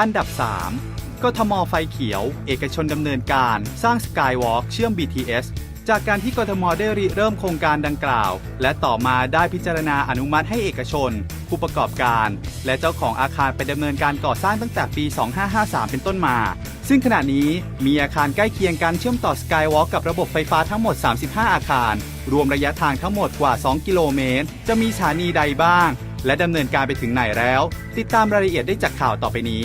อันดับ 3กทมไฟเขียว เอกชนดำเนินการสร้างสกายวอล์กเชื่อม BTS จากการที่กทมได้ริเริ่มโครงการดังกล่าว และต่อมาได้พิจารณาอนุมัติให้เอกชน ผู้ประกอบการ และเจ้าของอาคารไปดำเนินการก่อสร้างตั้งแต่ปี 2553 เป็นต้นมา ซึ่งขณะนี้มีอาคารใกล้เคียงกันเชื่อมต่อสกายวอล์กกับระบบไฟฟ้าทั้งหมด 35 อาคาร รวมระยะทางทั้งหมดกว่า 2 กิโลเมตร จะมีสถานีใดบ้าง และดำเนินการไปถึงไหนแล้ว ติดตามรายละเอียดได้จากข่าวต่อไปนี้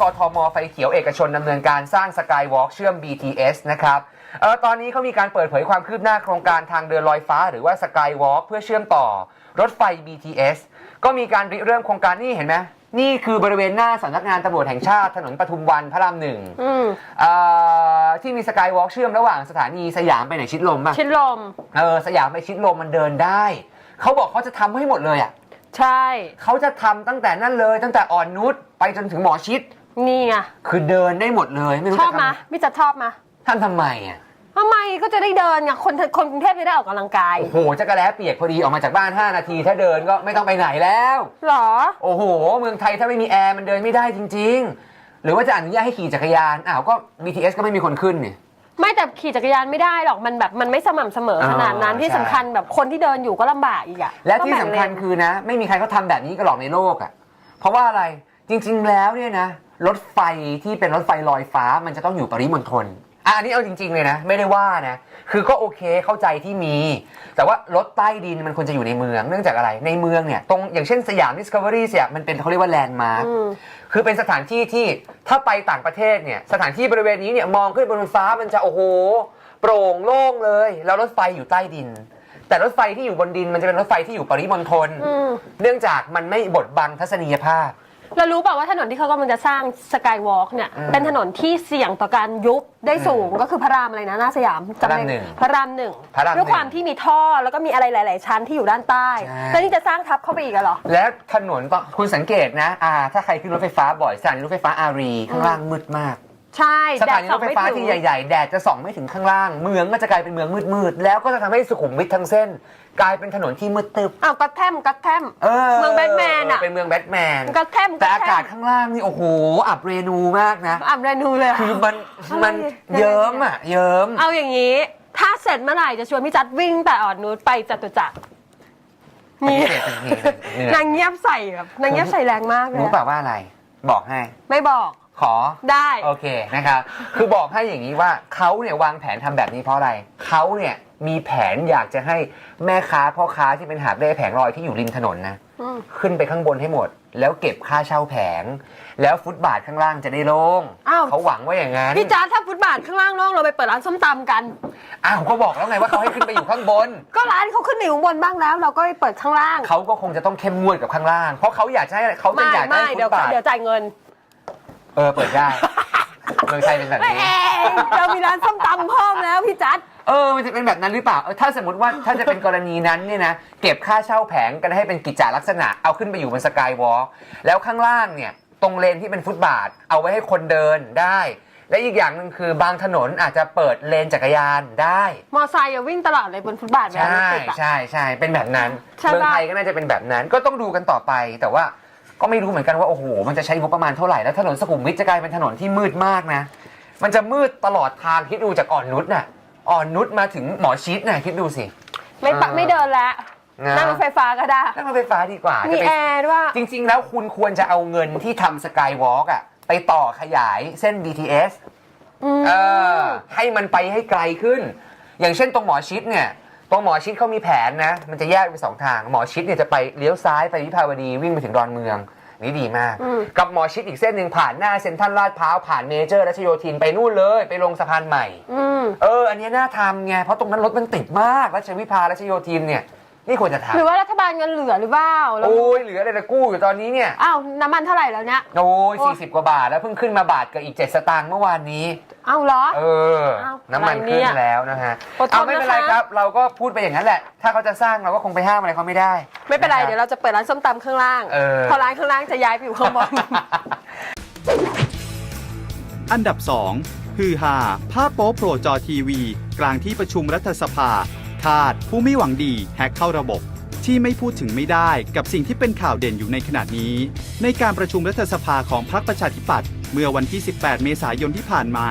กทมไฟเขียวเอกชนดำเนินการสร้างสกายวอล์กเชื่อม BTS นะครับเออตอนนี้เขามีการเปิดเผยความคืบหน้าโครงการทางเดินลอยฟ้า หรือว่าสกายวอล์กเพื่อเชื่อมต่อรถไฟ BTS ก็มีการริเริ่มโครงการนี่เห็นไหมนี่คือบริเวณหน้าสำนักงานตำรวจแห่งชาติถนนปทุมวันพระรามหนึ่งอืมเอ่อที่มีสกายวอล์กเชื่อมระหว่างสถานีสยามไปไหนชิดลมป่ะชิดลม เออ สยามไปชิดลมมันเดินได้ เขาบอกเขาจะทำให้หมดเลยอะใช่ เขาจะทำตั้งแต่นั่นเลย ตั้งแต่อ่อนนุชไปจนถึงหมอชิด นี่ไงคือเดินได้หมดเลยไม่รู้ชอจะบไหมทำพี่จัดชอบไหมท่านทำไมอะทำไมก็จะได้เดินไงคนคนกรุงเทพจะได้ออกกำลังกายโอ้โหจักรแล้เปียกพอดีออกมาจากบ้าน 5 นาที ถ้าเดินก็ไม่ต้องไปไหนแล้ว หรอ โอ้โห เมืองไทยถ้าไม่มีแอร์มันเดินไม่ได้จริง ๆ หรือว่าจะอนุญาตให้ขี่จักรยานอ้าวก็ BTS ก็ไม่มีคนขึ้นนี่ ไม่แต่ขี่จักรยานไม่ได้หรอกมันแบบมันไม่สม่ำเสมอขนาดนั้นอ่าที่ใช่สำคัญแบบคนที่เดินอยู่ก็ลำบากอีกอะและต้องที่แบ่งสำคัญเลนคือนะ ไม่มีใครเขาทำแบบนี้กันหรอกในโลกอะ เพราะว่าอะไรจริง ๆ แล้วเนี่ยนะ รถไฟที่เป็นรถไฟลอยฟ้ามันจะต้องอยู่ปริมณฑลอะอันนี้เอาจริง ๆ เลยนะ ไม่ได้ว่านะ คือก็โอเคเข้าใจที่มี แต่ว่ารถใต้ดินมันควรจะอยู่ในเมืองเนื่องจากอะไรในเมืองเนี่ยตรงอย่างเช่นสยามดิสคัฟเวอรี่สยามมันเป็นเขาเรียกว่าแลนด์มาร์คอืมคือเป็นสถานที่ที่ถ้าไปต่างประเทศเนี่ยสถานที่บริเวณนี้เนี่ยมองขึ้นบนฟ้ามันจะโอ้โห โปร่งโล่งเลย แล้วรถไฟอยู่ใต้ดิน แต่รถไฟที่อยู่บนดินมันจะเป็นรถไฟที่อยู่ปริมณฑลอืมเนื่องจากมันไม่บดบังทัศนียภาพ เรารู้เปล่าว่าถนนที่เขากำลังจะสร้างสกายวอล์กเนี่ยอืมเป็นถนนที่เสี่ยงต่อการยุบได้สูงก็คือพระรามอะไรนะหน้าสยามจำได้พระรามหนึ่งพระรามหนึ่งพระรามหนึ่งด้วยความที่มีท่อแล้วก็มีอะไรหลาย ๆ ชั้นที่อยู่ด้านใต้ใช่ แล้วนี่จะสร้างทับเข้าไปอีกอะเหรอ และถนนต้องคุณสังเกตนะอ่าถ้าใครขึ้นรถไฟฟ้าบ่อยสถานีรถไฟฟ้าอารีข้างล่างมืดมาก ใช่สถานีรถไฟฟ้าแดดส่องม่ที่ถึงใหญ่ ๆ แดดจะส่องไม่ถึงข้างล่าง เมืองก็จะกลายเป็นเมืองมืดๆ แล้วก็จะทำให้สุขุมวิททั้งเส้น กลายเป็นถนนที่มืดตึบอ้าวกัตแทมกัตแทม เออเมืองแบทแมนอะ เป็นเมืองแบทแมนกัตแทมแต่อากาศข้างล่างนี่โอ้โห อับเรนูมากนะ อ่านเรนูเลยอะ คือมันอะไรมันเนี่ยเยิ้มอะ เยิ้ม เอาอย่างนี้ ถ้าเสร็จเมื่อไหร่จะชวนพี่จัดวิ่งแต่อ่อนนุชไปจตุจักรนี่ปฏิเสธทันทีเลยเหนื่อย นางเงียบใส่แบบนางเงียบใส่แรงมากเลยรู้อะเปล่าว่าอะไร บอกให้ ไม่บอกขอ ได้โอเคนะครับ คือบอกให้อย่างนี้ว่าเขาเนี่ยวางแผนทำแบบนี้เพราะอะไร เขาเนี่ย มีแผนอยากจะให้แม่ค้าพ่อค้าที่เป็นหาบเร่แผงลอยที่อยู่ริมถนนนะอืมขึ้นไปข้างบนให้หมด แล้วเก็บค่าเช่าแผง แล้วฟุตบาทข้างล่างจะได้โล่งอ้าว เขาหวังว่าอย่างนั้นพี่จัดถ้าฟุตบาทข้างล่างโล่งเราไปเปิดร้านส้มตำกัน อ้าวก็บอกแล้วไงว่าเขาให้ขึ้นไปอยู่ข้างบน ก็ร้านเขาขึ้นไปอยู่ข้างบนบ้างแล้ว เราก็ไปเปิดข้างล่าง เขาก็คงจะต้องเข้มงวดกับข้างล่าง เพราะเขาอยากจะให้เขาจะไม่อยากจะไม่ให้ฟุเดี๋ยวตบาทเดี๋ยวจ่ายเงินเออเปิดได้ เมืองไทยเป็นแบบเอ้นี้ยเรามีร้านส้มตำเพิ่มแล้วพี่จัด เออมันจะเป็นแบบนั้นหรือเปล่าเออถ้าสมมติว่าถ้าจะเป็นกรณีนั้นเนี่ยนะเก็บค่าเช่าแผงกันให้เป็นกิจจาลักษณะเอาขึ้นไปอยู่บนสกายวอล์กแล้วข้างล่างเนี่ยตรงเลนที่เป็นฟุตบาท เอาไว้ให้คนเดินได้ และอีกอย่างหนึ่งคือบางถนนอาจจะเปิดเลนจักรยานได้ มอไซค์อย่าวิ่งตลอดเลยบนฟุตบาทเวลาใช่รถติดอะ ใช่ใช่เป็นแบบนั้นใช่เมืองปะไทยก็น่าจะเป็นแบบนั้นก็ต้องดูกันต่อไป แต่ว่าก็ไม่รู้เหมือนกันว่าโอ้โหมันจะใช้งบประมาณเท่าไหร่แล้วถนนสุขุมวิทจะกลายเป็นถนนที่มืดมากนะ มันจะมืดตลอดทางคิดดูจากอ่อนนุชน่ะ อ่อนนุชมาถึงหมอชิดน่ะคิดดูสิ ไม่ปะเออ ไม่เดินแล้วนะนั่งรถไฟฟ้าก็ได้ นั่งรถไฟฟ้าดีกว่ามีจะไป แอร์ด้วยจริง ๆ แล้วคุณควรจะเอาเงินที่ทำสกายวอล์กอะไปต่อขยายเส้น BTS มเออให้มันไปให้ไกลขึ้น อย่างเช่นตรงหมอชิดเนี่ย ตรงหมอชิดเขามีแผนนะ มันจะแยกเป็นสองทาง หมอชิดเนี่ยจะไปเลี้ยวซ้ายไปวิภาวดีวิ่งไปถึงดอนเมือง นี่ดีมากอืมกับหมอชิดอีกเส้นหนึ่งผ่านหน้าเซ็นทรัลลาดพร้าวผ่านเมเจอร์รัชโยธินไปนู่นเลย ไปลงสะพานใหม่อืมเออ อันเนี้ยน่าทำไงเพราะตรงนั้นรถมันติดมากรัชวิภารัชโยธินเนี่ย นี่ควรจะหรือทำว่ารัฐบาลเงินเหลือหรือเปล่าแล้วโอ้ยเหลืออะไรจะกู้อยู่ตอนนี้เนี่ยอ้าวน้ำมันเท่าไหร่แล้วเนี่ยโอ้ยโอ้สี่สิบกว่าบาทแล้วเพิ่งขึ้นมาบาทกับอีกเจ็ดสตางค์เมื่อวานนี้อ้าวเหรอเอออ้าวน้ำมันอะไรเนี่ขึ้นยแล้วนะฮะอดทนเอาไม่เป็นไรนะคะครับ เราก็พูดไปอย่างนั้นแหละ ถ้าเขาจะสร้างเราก็คงไปห้ามอะไรเขาไม่ได้ ไม่เป็นไระคบเดี๋ยวเราจะเปิดร้านส้มตำข้างล่างเออพอร้านข้างล่างจะย้ายไปอยู่ข้างบนอันดับ 2 ฮือฮาภาพโป๊โผล่จอทีวี กลางที่ประชุมรัฐสภา คาด ผู้ไม่หวังดีแฮกเข้าระบบ ที่ไม่พูดถึงไม่ได้กับสิ่งที่เป็นข่าวเด่นอยู่ในขณะนี้ ในการประชุมรัฐสภาของพรรคประชาธิปัตย์เมื่อวันที่ 18 เมษายนที่ผ่านมา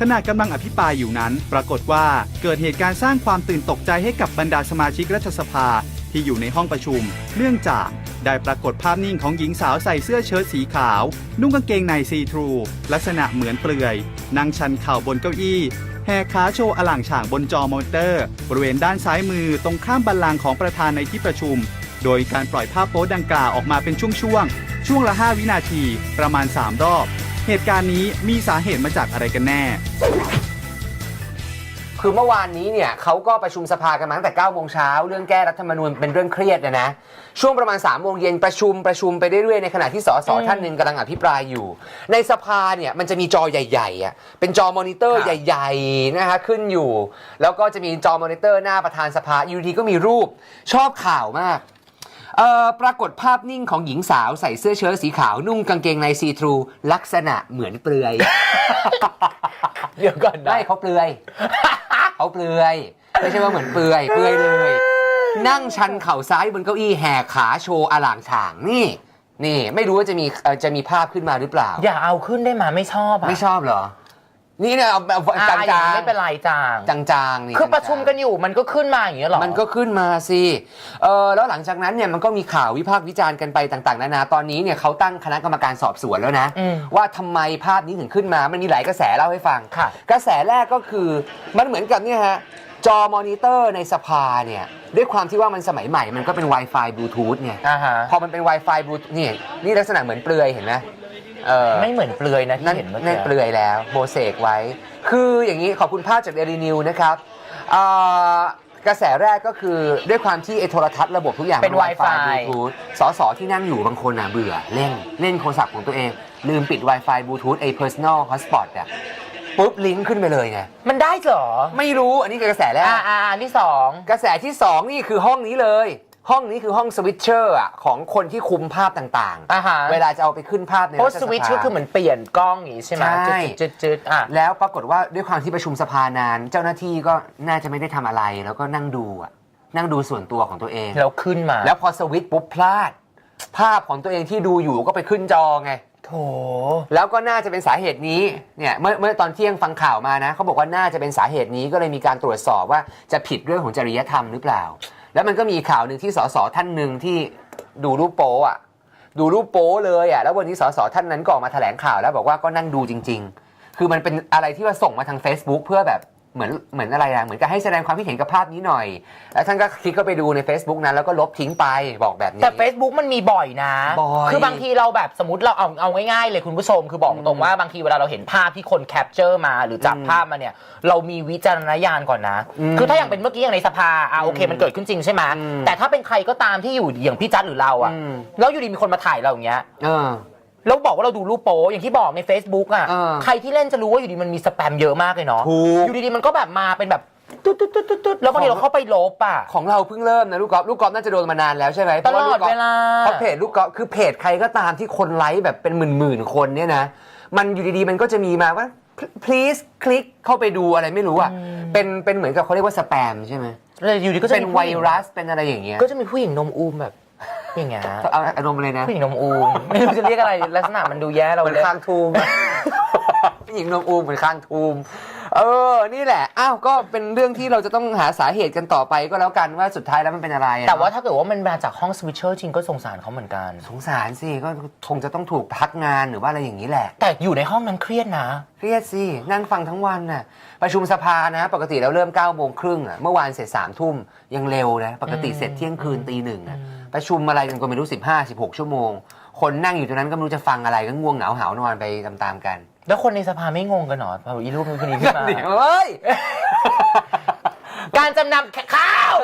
ขณะกำลังอภิปรายอยู่นั้น ปรากฏว่าเกิดเหตุการณ์สร้างความตื่นตกใจให้กับบรรดาสมาชิกรัฐสภาที่อยู่ในห้องประชุม เนื่องจากได้ปรากฏภาพนิ่งของหญิงสาวใส่เสื้อเชิ้ตสีขาว นุ่งกางเกงในซีทรู ลักษณะเหมือนเปลือย นั่งชันเข่าบนเก้าอี้ แห่ขาโชว์อล่างฉางบนจอมอนิเตอร์ บริเวณด้านซ้ายมือตรงข้ามบัลลังก์ของประธานในที่ประชุม โดยการปล่อยภาพโป๊ดังกล่าวออกมาเป็นช่วงๆ ช่วงละ 5 วินาที ประมาณ 3 รอบ เหตุการณ์นี้มีสาเหตุมาจากอะไรกันแน่ คือเมื่อวานนี้เนี่ยเขาก็ประชุมสภากันมาตั้งแต่9โมงเช้าเรื่องแก้รัฐธรรมนูญเป็นเรื่องเครียดนะนะ ช่วงประมาณ3โมงเย็นประชุมประชุมไปเรื่อยๆในขณะที่สสท่านหนึ่งกำลังอภิปรายอยู่ ในสภาเนี่ยมันจะมีจอใหญ่ๆอะเป็นจอมอนิเตอร์ค่ะใหญ่ๆนะคะขึ้นอยู่ แล้วก็จะมีจอมอนิเตอร์หน้าประธานสภาอยู่ดีก็มีรูปชอบข่าวมากเอ่อปรากฏภาพนิ่งของหญิงสาวใส่เสื้อเชิ้ตสีขาวนุ่งกางเกงในซีทรูลักษณะเหมือนเปลือย เดี๋ยวก่อนนะ ไม่เขาเปลือย เขาเปลือย ไม่ใช่ว่าเหมือนเปลือยเปลือยเลย นั่งชันเข่าซ้ายบนเก้าอี้แหกขาโชว์อลางฉางนี่ นี่ ไม่รู้ว่าจะมีเอ่อจะมีภาพขึ้นมาหรือเปล่า อย่าเอาขึ้นได้มาไม่ชอบอะ ไม่ชอบเหรอ นี่เนี่ยเอาเอาอะจางอย่จางนี้ไม่เป็นไรจางจางจางๆนี่คือประชุมกันอยู่มันก็ขึ้นมาอย่างเงี้ยเหรอ มันก็ขึ้นมาสิเออแล้วหลังจากนั้นเนี่ยมันก็มีข่าววิพากษ์วิจารณ์กันไปต่างๆนานาตอนนี้เนี่ยเขาตั้งคณะกรรมการสอบสวนแล้วนะ อืมว่าทำไมภาพนี้ถึงขึ้นมา มันมีหลายกระแสเล่าให้ฟังค่ะ กระแสแรกก็คือมันเหมือนกับเนี่ยฮะจอมอนิเตอร์ในสภาเนี่ยด้วยความที่ว่ามันสมัยใหม่มันก็เป็น Wi-Fi บลูทูธไง อ่าฮะ พอมันเป็น Wi-Fi บลูทูธนี่นี่ลักษณะเหมือนเปลือยเห็นไหม เออไม่เหมือนเปลือยนะที่นั่นเห็นเมื่อนั่นกี้เปลือยแล้วโบเซกไว้ คืออย่างนี้ขอบคุณภาพจากเดลินิวนะครับอ่ากระแสแรกก็คือด้วยความที่ไอโทรทัศน์ระบบทุกอย่างเป็นมั Wi-Fi บลูทูธสสที่นั่งอยู่บางคนอะเบื่อเล่นเล่นโทรศัพท์ของตัวเอง ลืมปิด Wi-Fi บลูทูธไอ personal hotspot อะปุ๊บลิงก์ขึ้นไปเลยไงมันได้เหรอไม่รู้อันนี้คือกระแสแรก อ่าอ่าอันที่สองกระแสที่ 2 นี่คือห้องนี้เลย ห้องนี้คือห้องสวิตเชอร์อะของคนที่คุมภาพต่างอ่าฮะ เวลาจะเอาไปขึ้นภาพในเพราะรัฐสวิตช์ภาก็คือเหมือนเปลี่ยนกล้องอย่างงี้ใช่ไหมใช่ จืดๆจืดๆอะ แล้วปรากฏว่าด้วยความที่ประชุมสภานาน เจ้าหน้าที่ก็น่าจะไม่ได้ทำอะไร แล้วก็นั่งดูอะนั่งดูส่วนตัวของตัวเอง แล้วขึ้นมาแล้วพอสวิตช์ปุ๊บพลาด ภาพของตัวเองที่ดูอยู่ก็ไปขึ้นจอไง โถ แล้วก็น่าจะเป็นสาเหตุนี้เนี่ยเมื่อเมื่อตอนเที่ยงฟังข่าวมานะเขาบอกว่าน่าจะเป็นสาเหตุนี้ก็เลยมีการตรวจสอบว่าจะผิดเรื่องของจริยธรรมหรือเปล่า แล้วมันก็มีข่าวหนึ่งที่สสท่านหนึ่งที่ดูรูปโป๊อะ ดูรูปโป๊เลยอะแล้ววันนี้สสท่านนั้นก็ออกมาแถลงข่าวแล้วบอกว่าก็นั่งดูจริง ๆ คือมันเป็นอะไรที่ว่าส่งมาทาง Facebook เพื่อแบบ เหมือนเหมือนอะไรอะเหมือนกับให้แสดงความคิดเห็นกับภาพนี้หน่อย แล้วท่านก็คลิกเข้าไปดูใน Facebook นั้นแล้วก็ลบทิ้งไปบอกแบบนี้ แต่ Facebook มันมีบ่อยนะ บ่อยคือบางทีเราแบบสมมติเราเอาเอาง่ายๆเลยคุณผู้ชม คือบอกตรงว่าบางทีเวลาเราเห็นภาพที่คนแคปเจอร์มาหรือจับอืมภาพมาเนี่ย เรามีวิจารณญาณก่อนนะ อืมคือถ้าอย่างเป็นเมื่อกี้อย่างในสภาอะโอเคอืมมันเกิดขึ้นจริงใช่ไหมอืม แต่ถ้าเป็นใครก็ตามที่อยู่อย่างพี่จัดหรือเราอะอืมแล้วอยู่ดีมีคนมาถ่ายเราอย่างเงี้ย เออ แล้วบอกว่าเราดูรูปโป๊อย่างที่บอกใน Facebook อะเออใครที่เล่นจะรู้ว่าอยู่ดีมันมีสแปมเยอะมากเลยเนาะถูก อยู่ดีๆมันก็แบบมาเป็นแบบตุ๊ดตุ๊ดตุ๊ดตุ๊ดตุ๊ดแล้วบางทีเราเข้าไปลบอะ ของเราเพิ่งเริ่มนะลูกกอล์ฟลูกกอล์ฟน่าจะโดนมานานแล้วใช่ไหมตลอดพระกกฟเวลา เพราะเพจลูกกอล์ฟคือเพจใครก็ตามที่คนไลค์แบบเป็นหมื่นๆคนเนี่ยนะ มันอยู่ดีๆมันก็จะมีมาว่า please คลิกเข้าไปดูอะไรไม่รู้อะเป็นเป็นเหมือนกับเขาเรียกว่าสแปมใช่ไหมแล้วอยู่ดีก็จะเป็นมีไวผู้หญิงรัสเป็นอะไรอย่างเงี้ย ก็จะมีผู้หญิงนมอูมแบบ อย่างเงี้ยเอาอารมณ์อะไรนะผู้หญิงนมอูมไม่รู้จะเรียกอะไรลักษณะมันดูแย่เราเหมือนเลยคางทูม ผู้หญิงนมอูมเหมือนคางทูม เออ นี่แหละ อ้าว ก็เป็นเรื่องที่เราจะต้องหาสาเหตุกันต่อไปก็แล้วกันว่าสุดท้ายแล้วมันเป็นอะไรอะแต่ว่าเนอะถ้าเกิดว่ามันมาจากห้องสวิตเชอร์จริงก็สงสารเขาเหมือนกัน สงสารสิ ก็คงจะต้องถูกพักงานหรือว่าอะไรอย่างนี้แหละ แต่อยู่ในห้องนั้นเครียดนะ เครียดสิ นั่งฟังทั้งวันน่ะ ประชุมสภานะ ปกติเราเริ่ม9ก้าโมงครึ่งอะ เมื่อวานเสร็จ3ามทุ่มยังเร็วนะ ปกติเสร็จเที่ยงคืนตีหนึ่งอะ ประชุมอะไรกันก็ไม่รู้ 15 16 ชั่วโมง คนนั่งอยู่ตรงนั้นก็ไม่รู้จะฟังอะไรก็ง่วงเหงาหาวนอนไปตามๆกัน แล้วคนในสภาไม่งงกันเหรอพออีรูปนี้คนนี้ขึ้นมาเดี๋ยวเฮ้ย การจำนำข้าว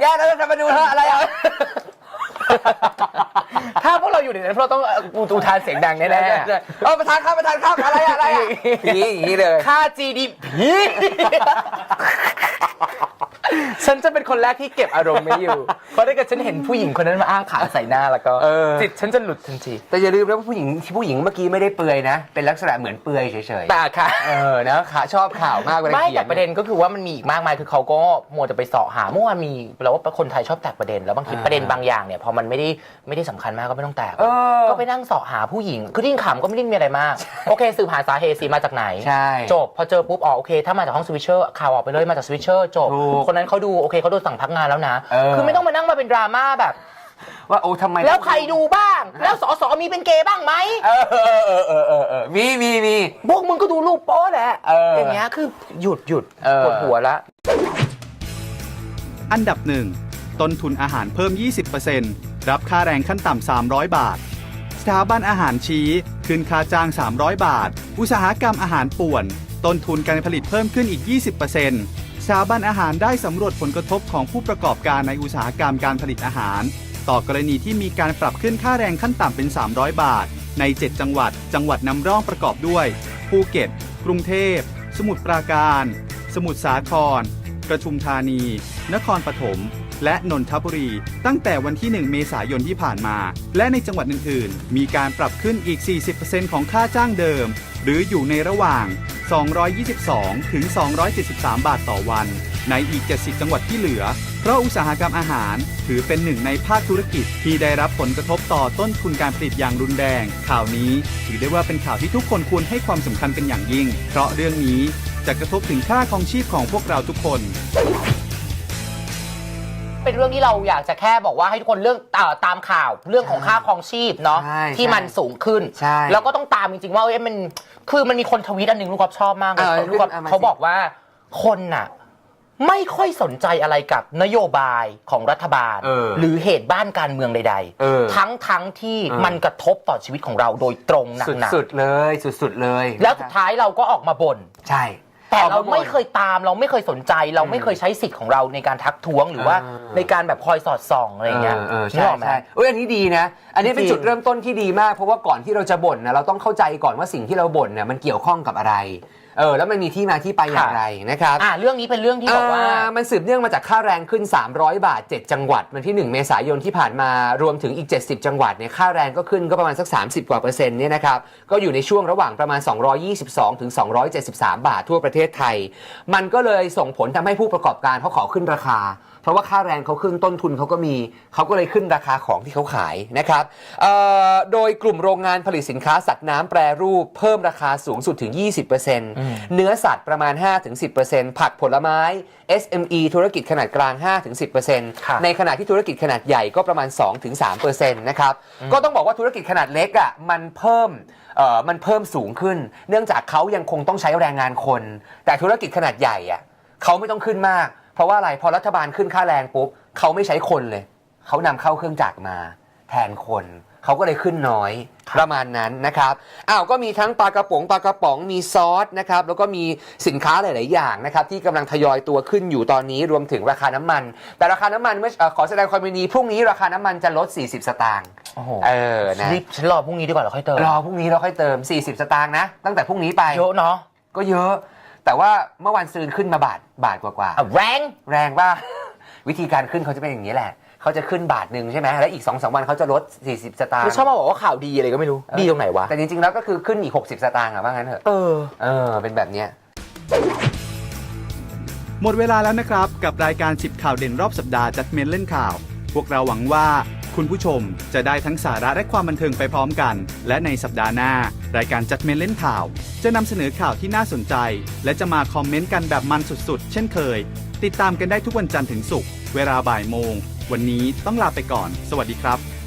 แย่แล้วจะมาดูเธอะอะไรอะถ้าพวกเราอยู่ในนั้นพวกเราต้องอุตูทานเสียงดังแน่เออประธานครับประธานครับอะไรอะอะไรอะ อย่างนี้อย่างนี้เลยๆค่า GDP ฉันจะเป็นคนแรกที่เก็บอารมณ์ไม่อยู่ ราะถ้าเกิดฉันเห็นผู้หญิงคนนั้นมาอ้างขาใส่หน้าแล้วก็เออ จิตฉันจะหลุดทันทีแต่อย่าลืมนะว่าผู้หญิงที่ผู้หญิงเมื่อกี้ไม่ได้เปลือยนะ เป็นลักษณะเหมือนเปลือยเฉยแต่ค่ะ ๆ เออนะขาชอบข่าวมากเวลาไม่เขียแต่นประเด็นก็คือว่ามันมีอีกมากมายคือเขาก็มัวจะไปเสาะหาเมื่อวานมีเราว่าคนไทยชอบแตกประเด็นแล้วบางทีอ่าประเด็นบางอย่างเนี่ยพอมันไม่ได้ไม่ได้สำคัญมากก็ไม่ต้องแตกเออ ก็ไปนั่งเสาะหาผู้หญิง คือที่ขำก็ไม่ได้มีอะไรมาก โอเคสืบหาสาเหตุสิมาจากไหนใช่จบพอเจอปุ๊บอ๋อโอเค ถ้ามาจากห้องสวิตเชอร์ข่าวออกไปเลยมาจากสวิตเชอร์จบถูกคนนั้นเขาดูโอเคเขาโดนสั่งพักงานแล้วนะ เออ คือไม่ต้องมานั่งมาเป็นดราม่าแบบ ว่าโอ้ทำไมแล้วใครดูบ้าง แล้วสอสอมีเป็นเกย์บ้างไหมเออเออเออเออเออเออมีมีมี พวกมึงก็ดูรูปโป๊แหละเอออ ย่างเงี้ยคือหยุดหยุดเออ ปวดหัวละ อันดับ1ต้นทุนอาหารเพิ่ม 20%รับค่าแรงขั้นต่ำ 300 บาท สถาบันอาหารชี้ขึ้นค่าจ้าง 300 บาท อุตสาหกรรมอาหารป่วน ต้นทุนการผลิตเพิ่มขึ้นอีก 20%ส ถาบันอาหารได้สำรวจผลกระทบของผู้ประกอบการในอุตสาหกรรมการผลิตอาหาร ต่อกรณีที่มีการปรับขึ้นค่าแรงขั้นต่ำเป็น 300 บาท ใน 7 จังหวัด จังหวัดนำร่องประกอบด้วย ภูเก็ต กรุงเทพ สมุทรปราการ สมุทรสาคร ประชุมธานี นครปฐม และนนทบุรี ตั้งแต่วันที่ 1 เมษายนที่ผ่านมา และในจังหวัดอื่นๆ มีการปรับขึ้นอีก 40%ของค่าจ้างเดิม หรืออยู่ในระหว่าง 222 ถึง 273 บาทต่อวัน ในอีก 70 จังหวัดที่เหลือ เพราะอุตสาหกรรมอาหาร ถือเป็นหนึ่งในภาคธุรกิจที่ได้รับผลกระทบต่อต้นทุนการผลิตอย่างรุนแรง ข่าวนี้ถือได้ว่าเป็นข่าวที่ทุกคนควรให้ความสำคัญเป็นอย่างยิ่ง เพราะเรื่องนี้จะกระทบถึงค่าครองชีพของพวกเราทุกคน เป็นเรื่องที่เราอยากจะแค่บอกว่าให้ทุกคนเรื่องเอ่อตามข่าวเรื่องของค่าครองชีพเนาะใช่ที่มันสูงขึ้น ใช่แล้วก็ต้องตามจริงๆว่าเอ้ยมันคือมันมีคนทวีตอันหนึ่งลูกกอฟชอบมากเลยเออลูกกอฟเอามาสิ เขาบอกว่าคนน่ะ ไม่ค่อยสนใจอะไรกับนโยบายของรัฐบาล เออหรือเหตุบ้านการเมืองใดเออทั้งทั้งที่เออ มันกระทบต่อชีวิตของเราโดยตรงหนักหนาสุดๆเลย สุดๆเลยแล้วสุดท้ายเราก็ออกมาบ่น ใช่ แต่เราออกบ่นไม่เคยตามเราไม่เคยสนใจ เราไม่เคยใช้สิทธิ์ของเราในการทักท้วงหรือว่าเออในการแบบคอยสอดส่องอะไรอย่างเงี้ยเออเออนึกใช่ออกไหมใช่เอ้ยอันนี้ดีนะ อันนี้เป็นจริงจุดเริ่มต้นที่ดีมาก เพราะว่าก่อนที่เราจะบ่นนะเราต้องเข้าใจก่อนว่าสิ่งที่เราบ่นเนี่ยมันเกี่ยวข้องกับอะไร เออแล้วมันมีที่มาที่ไปอย่างไรนะครับอ่าเรื่องนี้เป็นเรื่องที่บอกว่าเอ่อมันสืบเนื่องมาจากค่าแรงขึ้น 300 บาท 7 จังหวัดวันที่ 1 เมษายนที่ผ่านมารวมถึงอีก 70 จังหวัดเนี่ยค่าแรงก็ขึ้นก็ประมาณสัก 30 กว่าเปอร์เซ็นต์เนี่ยนะครับก็อยู่ในช่วงระหว่างประมาณ 222ถึง273 บาททั่วประเทศไทย มันก็เลยส่งผลทำให้ผู้ประกอบการเขาขอขึ้นราคา เพราะว่าค่าแรงเขาขึ้นต้นทุนเขาก็มีเขาก็เลยขึ้นราคาของที่เขาขายนะครับเอ่อโดยกลุ่มโรงงานผลิตสินค้าสัตว์น้ำแปรรูปเพิ่มราคาสูงสุดถึง 20%เนื้อสัตว์ประมาณ 5-10%ผักผลไม้ SME ธุรกิจขนาดกลางค่ะ5-10%ในขณะที่ธุรกิจขนาดใหญ่ก็ประมาณ 2-3%นะครับก็ต้องบอกว่าธุรกิจขนาดเล็กอะมันเพิ่มเอ่อมันเพิ่มสูงขึ้น เนื่องจากเขายังคงต้องใช้แรงงานคน แต่ธุรกิจขนาดใหญ่อะเขาไม่ต้องขึ้นมาก เพราะว่าอะไรพอรัฐบาลขึ้นค่าแรงปุ๊บเขาไม่ใช้คนเลยเขานำเข้าเครื่องจักรมา แทนคน เขาก็เลยขึ้นน้อยประมาณนั้นนะครับ อ้าว ก็มีทั้งปลากระป๋องปลากระป๋องมีซอสนะครับ แล้วก็มีสินค้าหลาย ๆ อย่างนะครับ ที่กำลังทยอยตัวขึ้นอยู่ตอนนี้รวมถึงราคาน้ำมัน แต่ราคาน้ำมันเมื่อเอ่อขอแสดงความยินดีพรุ่งนี้ราคาน้ำมันจะลด 40 สตางค์โอ้โหเออนะรีบฉันรอพรุ่งนี้ดีกว่าเราค่อยเติมรอพรุ่งนี้เราค่อยเติม 40 สตางค์นะ ตั้งแต่พรุ่งนี้ไปเยอะเนาะก็เยอะ แต่ว่าเมื่อวันซืนขึ้นมาบาทบาทกว่าๆอะแรงแรงว่าวิธีการขึ้นเขาจะเป็นอย่างนี้แหละ เขาจะขึ้นบาทหนึ่งใช่ไหมแล้วอีก2อสวันเขาจะลด 40 สตางค์คือชอบมาบอกว่าข่าวดีอะไรก็ไม่รู้ ดีตรงไหนวะ แต่จริงๆแล้วก็คือขึ้นอีก 60 สตางค์อะว่างั้นเถอะเออ เออเป็นแบบเนี้ย หมดเวลาแล้วนะครับ กับรายการ 10 ข่าวเด่นรอบสัปดาห์จัดเมนเล่นข่าว พวกเราหวังว่า คุณผู้ชมจะได้ทั้งสาระและความบันเทิงไปพร้อมกัน และในสัปดาห์หน้า รายการจัดเมนเล่นข่าว จะนำเสนอข่าวที่น่าสนใจ และจะมาคอมเมนต์กันแบบมันสุดๆ เช่นเคย ติดตามกันได้ทุกวันจันทร์ถึงศุกร์เวลาบ่ายโมง วันนี้ต้องลาไปก่อน สวัสดีครับ